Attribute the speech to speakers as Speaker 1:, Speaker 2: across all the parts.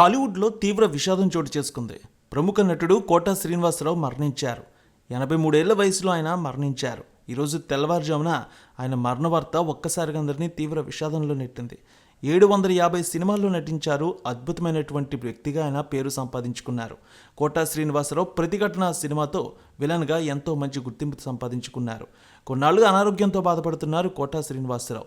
Speaker 1: టాలీవుడ్లో తీవ్ర విషాదం చోటు చేసుకుంది. ప్రముఖ నటుడు కోటా శ్రీనివాసరావు మరణించారు. ఎనభై మూడేళ్ళ వయసులో ఆయన మరణించారు. ఈరోజు తెల్లవారుజామున ఆయన మరణ వార్త ఒక్కసారిగా అందరినీ తీవ్ర విషాదంలో నెట్టింది. ఏడు వందల యాభై సినిమాల్లో నటించారు. అద్భుతమైనటువంటి వ్యక్తిగా ఆయన పేరు సంపాదించుకున్నారు. కోటా శ్రీనివాసరావు ప్రతిఘటన సినిమాతో విలన్గా ఎంతో మంచి గుర్తింపు సంపాదించుకున్నారు. కొన్నాళ్ళుగా అనారోగ్యంతో బాధపడుతున్నారు కోటా శ్రీనివాసరావు.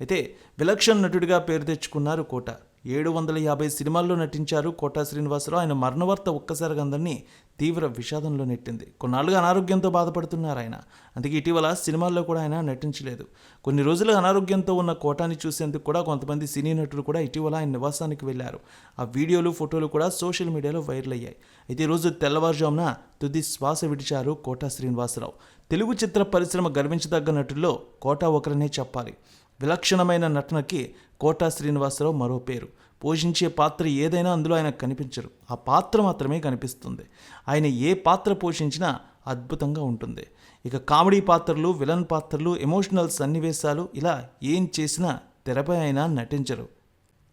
Speaker 1: అయితే విలక్షణ నటుడిగా పేరు తెచ్చుకున్నారు కోట. ఏడు వందల యాభై సినిమాల్లో నటించారు కోటా శ్రీనివాసరావు. ఆయన మరణవార్త ఒక్కసారిగా అందరినీ తీవ్ర విషాదంలో నెట్టింది. కొన్నాళ్ళుగా అనారోగ్యంతో బాధపడుతున్నారు ఆయన. అందుకే ఇటీవల సినిమాల్లో కూడా ఆయన నటించలేదు. కొన్ని రోజులు అనారోగ్యంతో ఉన్న కోటాని చూసేందుకు కూడా కొంతమంది సినీ నటులు కూడా ఇటీవల ఆయన నివాసానికి వెళ్ళారు. ఆ వీడియోలు ఫోటోలు కూడా సోషల్ మీడియాలో వైరల్ అయ్యాయి. అయితే ఈరోజు తెల్లవారుజామున తుది శ్వాస విడిచారు కోటా శ్రీనివాసరావు. తెలుగు చిత్ర పరిశ్రమ గర్వించదగ్గ నటుల్లో కోటా ఒకరనే చెప్పాలి. విలక్షణమైన నటనకి కోటా శ్రీనివాసరావు మరో పేరు. పోషించే పాత్ర ఏదైనా అందులో ఆయన కనిపించరు. ఆ పాత్ర మాత్రమే కనిపిస్తుంది. ఆయన ఏ పాత్ర పోషించినా అద్భుతంగా ఉంటుంది. ఇక కామెడీ పాత్రలు విలన్ పాత్రలు ఎమోషనల్ సన్నివేశాలు ఇలా ఏం చేసినా తెరపై అయినా నటించరు.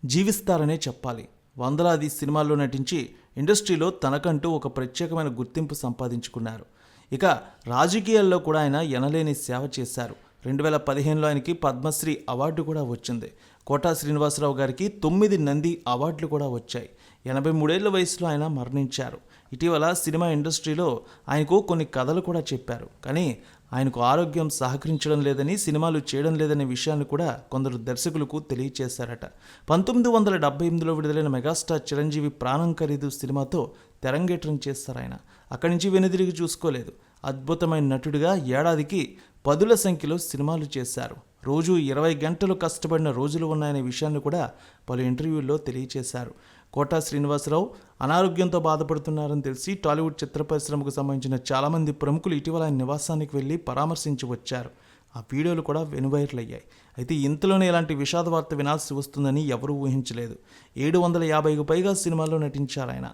Speaker 1: జీవిస్తారనే చెప్పాలి. వందలాది సినిమాల్లో నటించి ఇండస్ట్రీలో తనకంటూ ఒక ప్రత్యేకమైన గుర్తింపు సంపాదించుకున్నారు. ఇక రాజకీయాల్లో కూడా ఆయన ఎనలేని సేవ చేశారు. రెండు వేల పదిహేనులో ఆయనకి పద్మశ్రీ అవార్డు కూడా వచ్చింది. కోటా శ్రీనివాసరావు గారికి తొమ్మిది నంది అవార్డులు కూడా వచ్చాయి. ఎనభై మూడేళ్ళ వయసులో ఆయన మరణించారు. ఇటీవల సినిమా ఇండస్ట్రీలో ఆయనకు కొన్ని కథలు కూడా చెప్పారు. కానీ ఆయనకు ఆరోగ్యం సహకరించడం లేదని సినిమాలు చేయడం లేదనే విషయాన్ని కూడా కొందరు దర్శకులకు తెలియచేశారట. పంతొమ్మిది వందల డెబ్బై ఎనిమిదిలో విడుదలైన మెగాస్టార్ చిరంజీవి ప్రాణం ఖరీదు సినిమాతో తెరంగేట్రం చేస్తారు ఆయన. అక్కడి నుంచి వెనుదిరిగి చూసుకోలేదు. అద్భుతమైన నటుడిగా ఏడాదికి పదుల సంఖ్యలో సినిమాలు చేశారు. రోజు ఇరవై గంటలు కష్టపడిన రోజులు ఉన్నాయనే విషయాన్ని కూడా పలు ఇంటర్వ్యూల్లో తెలియచేశారు. కోటా శ్రీనివాసరావు అనారోగ్యంతో బాధపడుతున్నారని తెలిసి టాలీవుడ్ చిత్ర పరిశ్రమకు సంబంధించిన చాలామంది ప్రముఖులు ఇటీవల ఆయన నివాసానికి వెళ్ళి పరామర్శించి వచ్చారు. ఆ వీడియోలు కూడా వెనువైరల్ అయ్యాయి అయితే ఇంతలోనే ఇలాంటి విషాద వార్త వినాల్సి వస్తుందని ఎవరూ ఊహించలేదు. ఏడు వందల యాభైకి పైగా సినిమాల్లో నటించారు ఆయన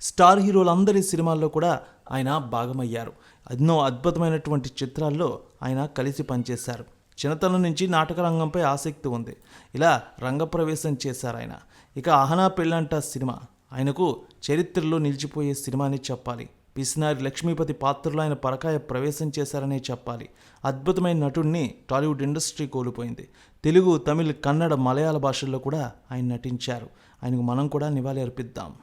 Speaker 1: స్టార్ హీరోలందరి సినిమాల్లో కూడా ఆయన భాగమయ్యారు. ఎన్నో అద్భుతమైనటువంటి చిత్రాల్లో ఆయన కలిసి పనిచేశారు. చిన్నతనం నుంచి నాటక రంగంపై ఆసక్తి ఉంది. ఇలా రంగప్రవేశం చేశారు ఆయన. ఇక అహనా పెళ్ళంట సినిమా. ఆయనకు చరిత్రలో నిలిచిపోయే సినిమా అని చెప్పాలి. పిసినారి లక్ష్మీపతి పాత్రలో ఆయన పరకాయ ప్రవేశం చేశారనే చెప్పాలి. అద్భుతమైన నటుడిని టాలీవుడ్ ఇండస్ట్రీ కోల్పోయింది. తెలుగు తమిళ్ కన్నడ మలయాళ భాషల్లో కూడా ఆయన నటించారు. ఆయనకు మనం కూడా నివాళి అర్పిద్దాం